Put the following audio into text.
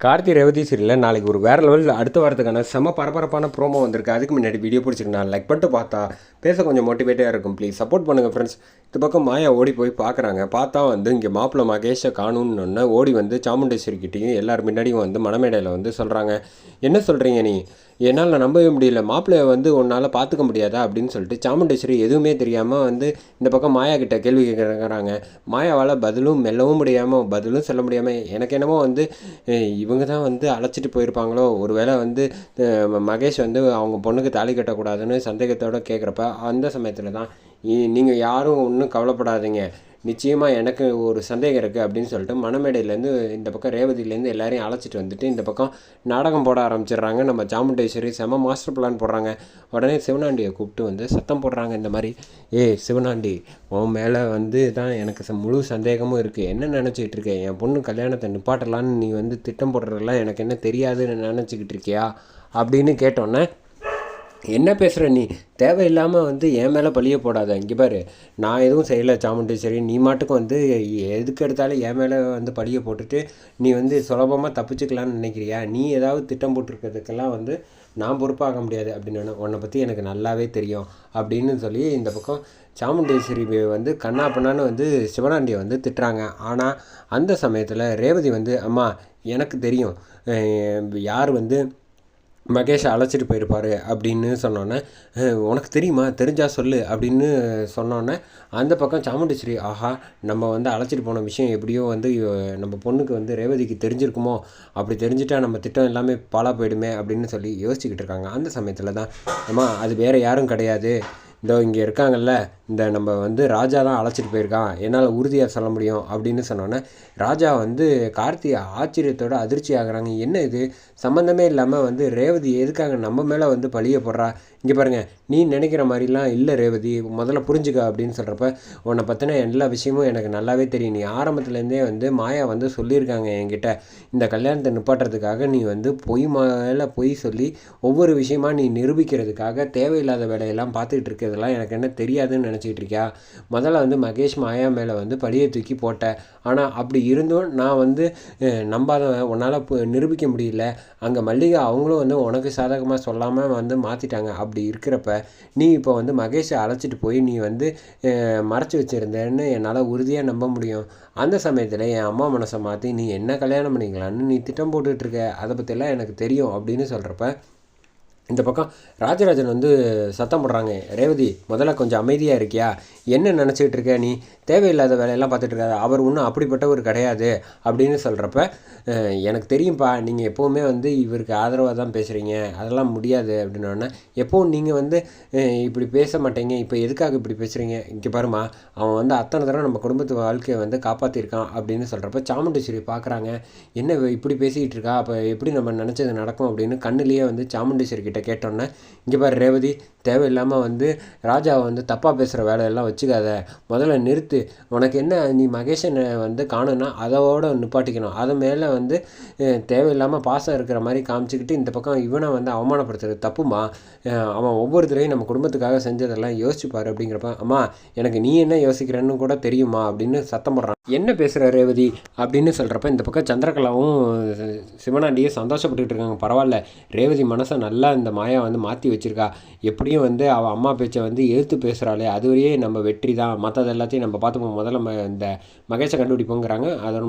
கார்த்தி ரேவதி சீரியலில் நாளைக்கு ஒரு வேறு லெவலில் அடுத்த வாரத்துக்கான செம பரபரப்பான ப்ரோமோ வந்திருக்கு. அதுக்கு முன்னாடி வீடியோ பிடிச்சிருக்கேன் நான் லைக் பண்ணிட்டு பார்த்தா பேச கொஞ்சம் மோட்டிவேட்டாக இருக்கும். ப்ளீஸ் சப்போர்ட் பண்ணுங்கள் ஃப்ரெண்ட்ஸ் இந்த பக்கம் மாயா ஓடி போய் பார்க்குறாங்க. பார்த்தா வந்து இங்கே மாப்பிள்ள மகேஷை காணுன்னு ஓடி வந்து சாமுண்டேஸ்வரி கிட்டேயும் எல்லார் முன்னாடியும் வந்து மணமேடையில் வந்து சொல்கிறாங்க என்ன சொல்கிறீங்க நீ? என்னால் நம்பவே முடியல. மாப்பிள்ளையை வந்து உன்னால் பார்த்துக்க முடியாதா? அப்படின்னு சொல்லிட்டு சாமுண்டேஸ்வரி எதுவுமே தெரியாமல் வந்து இந்த பக்கம் மாயா கிட்ட கேள்வி கேட்குறாங்க மாயாவால் பதிலும் மெல்லவும் முடியாமல் பதிலும் சொல்ல முடியாமல் எனக்கு என்னமோ வந்து இவங்க தான் வந்து அழைச்சிட்டு போயிருப்பாங்களோ? ஒருவேளை வந்து மகேஷ் வந்து அவங்க பொண்ணுக்கு தாலி கட்டக்கூடாதுன்னு சந்தேகத்தோடு கேட்குறப்ப அந்த சமயத்தில் தான் நீங்கள் யாரும் ஒன்றும் கவலைப்படாதீங்க. நிச்சயமாக எனக்கு ஒரு சந்தேகம் இருக்குது அப்படின்னு சொல்லிட்டு மணமேடையிலேருந்து இந்த பக்கம் ரேவதியிலேருந்து எல்லாரையும் அழைச்சிட்டு வந்துட்டு இந்த பக்கம் நாடகம் போட ஆரம்பிச்சிடுறாங்க. நம்ம சாமுண்டேஸ்வரி செம மாஸ்டர் பிளான் போடுறாங்க. உடனே சிவனாண்டியை கூப்பிட்டு வந்து சத்தம் போடுறாங்க இந்த மாதிரி ஏய் சிவனாண்டி உன் மேலே வந்து தான் எனக்கு ச- முழு சந்தேகமும் இருக்குது என்ன நினச்சிக்கிட்டு இருக்கேன் என் பொண்ணு கல்யாணத்தை நிப்பாட்டலான்னு நீ வந்து திட்டம் போடுறதெல்லாம் எனக்கு என்ன தெரியாதுன்னு நினச்சிக்கிட்டு இருக்கியா? அப்படின்னு கேட்டோன்னே என்ன பேசுகிற நீ? தேவையில்லாமல் வந்து என் மேலே பழிய போடாத. இங்கே பாரு நான் எதுவும் செய்யலை சாமுண்டேஸ்வரி. நீ மாட்டுக்கு வந்து எதுக்கு எடுத்தாலும் என் மேலே வந்து பழிய போட்டுட்டு நீ வந்து சுலபமாக தப்பிச்சுக்கலான்னு நினைக்கிறியா? நீ ஏதாவது திட்டம் போட்டிருக்கிறதுக்கெல்லாம் வந்து நான் பொறுப்பாக முடியாது அப்படின்னு உன்னை பற்றி எனக்கு நல்லாவே தெரியும் அப்படின்னு சொல்லி இந்த பக்கம் சாமுண்டேஸ்வரி வந்து கண்ணா பண்ணான்னு வந்து சிவனாண்டியை வந்து திட்டுறாங்க. ஆனால் அந்த சமயத்தில் ரேவதி வந்து அம்மா எனக்கு தெரியும். யார் வந்து மகேஷை அழைச்சிட்டு போயிருப்பார் அப்படின்னு சொன்னோன்னே உனக்கு தெரியுமா? தெரிஞ்சால் சொல்லு அப்படின்னு சொன்னோன்னே அந்த பக்கம் சாமுண்டீஸ்வரி ஆஹா நம்ம வந்து அழைச்சிட்டு போன விஷயம் எப்படியோ வந்து நம்ம பொண்ணுக்கு வந்து ரேவதிக்கு தெரிஞ்சிருக்குமோ? அப்படி தெரிஞ்சிட்டா நம்ம திட்டம் எல்லாமே பாலா போயிடுமே அப்படின்னு சொல்லி யோசிச்சுக்கிட்டு இருக்காங்க. அந்த சமயத்தில் தான் அம்மா அது வேறு யாரும் கிடையாது. இதோ இங்கே இருக்காங்கல்ல இந்த நம்ம வந்து ராஜா தான் அழைச்சிட்டு போயிருக்கான். என்னால் உறுதியாக சொல்ல முடியும் அப்படின்னு சொன்னோன்னே ராஜா வந்து கார்த்தி ஆச்சரியத்தோட அதிர்ச்சி ஆகுறாங்க. என்ன இது? சம்மந்தமே இல்லாமல் வந்து ரேவதி எதுக்காக நம்ம மேலே வந்து பழிய போடுறா? இங்கே பாருங்க நீ நினைக்கிற மாதிரிலாம் இல்லை ரேவதி முதல்ல புரிஞ்சுக்க அப்படின்னு சொல்கிறப்ப உன்னை பற்றின எல்லா விஷயமும் எனக்கு நல்லாவே தெரியும். நீ ஆரம்பத்துலேருந்தே வந்து மாயா வந்து சொல்லியிருக்காங்க என்கிட்ட. இந்த கல்யாணத்தை நிப்பாட்டுறதுக்காக நீ வந்து பொய் மேலே பொய் சொல்லி ஒவ்வொரு விஷயமா நீ நிரூபிக்கிறதுக்காக தேவையில்லாத வேலையெல்லாம் பார்த்துக்கிட்டு இருக்கிறதெல்லாம் எனக்கு என்ன தெரியாதுன்னு நினச்சிக்கிட்டு இருக்கியா முதல்ல வந்து மகேஷ் மாயா மேலே வந்து பழியை தூக்கி போட்டேன் ஆனால் அப்படி இருந்தும் நான் வந்து நம்பாதவன் உன்னால் நிரூபிக்க முடியல. அங்கே மல்லிகா அவங்களும் வந்து உனக்கு சாதகமாக சொல்லாமல் வந்து மாற்றிட்டாங்க அப்படி இருக்கிறப்ப நீ இப்போ வந்து மகேஷை அழைச்சிட்டு போய் நீ வந்து மறைச்சி வச்சுருந்தேன்னு என்னால் உறுதியாக நம்ப முடியும். அந்த சமயத்தில் என் அம்மா மனசை மாற்றி நீ என்ன கல்யாணம் பண்ணிக்கலான்னு நீ திட்டம் போட்டுட்ருக்க அதை பற்றிலாம் எனக்கு தெரியும். அப்படின்னு சொல்கிறப்ப இந்த பக்கம் ராஜராஜன் வந்து சத்தம் போடுறாங்க ரேவதி முதல்ல கொஞ்சம் அமைதியாக இருக்கியா? என்ன நினச்சிக்கிட்டு இருக்க நீ? தேவையில்லாத வேலையெல்லாம் பார்த்துட்டு இருக்காது. அவர் ஒன்றும் அப்படிப்பட்டவர் கிடையாது அப்படின்னு சொல்கிறப்ப எனக்கு தெரியும்ப்பா நீங்கள் எப்போவுமே வந்து இவருக்கு ஆதரவாக தான் பேசுகிறீங்க அதெல்லாம் முடியாது அப்படின்னோடனே எப்போவும் நீங்கள் வந்து இப்படி பேச மாட்டீங்க. இப்போ எதுக்காக இப்படி பேசுகிறீங்க இங்கே பாருமா அவன் வந்து அத்தனை தடவை நம்ம குடும்பத்து வாழ்க்கையை வந்து காப்பாற்றிருக்கான் அப்படின்னு சொல்கிறப்ப சாமுண்டேஸ்வரி பார்க்குறாங்க என்ன இப்படி பேசிக்கிட்டு இருக்கா? அப்போ எப்படி நம்ம நினச்சது நடக்கும்? அப்படின்னு கண்ணுலேயே வந்து சாமுண்டேஸ்வரி கிட்ட கேட்டோன்னே இங்கே பாரு ரேவதி தேவையில்லாமல் வந்து ராஜாவை வந்து தப்பாக பேசுகிற வேலையெல்லாம் வச்சுக்காத. முதல்ல நிறுத்து. உனக்கு என்ன நீ மகேஷனை வந்து காணும்னா அதோட நிப்பாட்டிக்கணும். அது மேலே வந்து தேவையில்லாமல் பாசம் இருக்கிற மாதிரி காமிச்சிக்கிட்டு இந்த பக்கம் இவனை வந்து அவமானப்படுத்துறது தப்புமா? அவன் ஒவ்வொரு தடவையும் நம்ம குடும்பத்துக்காக செஞ்சதெல்லாம் யோசிச்சுப்பார் அப்படிங்கிறப்ப அம்மா எனக்கு நீ என்ன யோசிக்கிறன்னு கூட தெரியுமா? அப்படின்னு சத்தம் போடுறான். என்ன பேசுகிற ரேவதி? அப்படின்னு சொல்கிறப்ப இந்த பக்கம் சந்திரகலாவும் சிவனாண்டியே சந்தோஷப்பட்டுக்கிட்டு இருக்காங்க. பரவாயில்ல. ரேவதி மனசை நல்லா இந்த மாயா வந்து மாற்றி வச்சுருக்கா. எப்படியும் வந்து அவள் அம்மா பேச்சை வந்து எழுத்து பேசுகிறாளே அதுவரையே நம்ம வெற்றி தான் மற்றது எல்லாத்தையும் நம்ம பார்த்துப்போம். முதல்ல நம்ம இந்த மகேஷை கண்டுபிடிப்போங்கிறாங்க. அதோட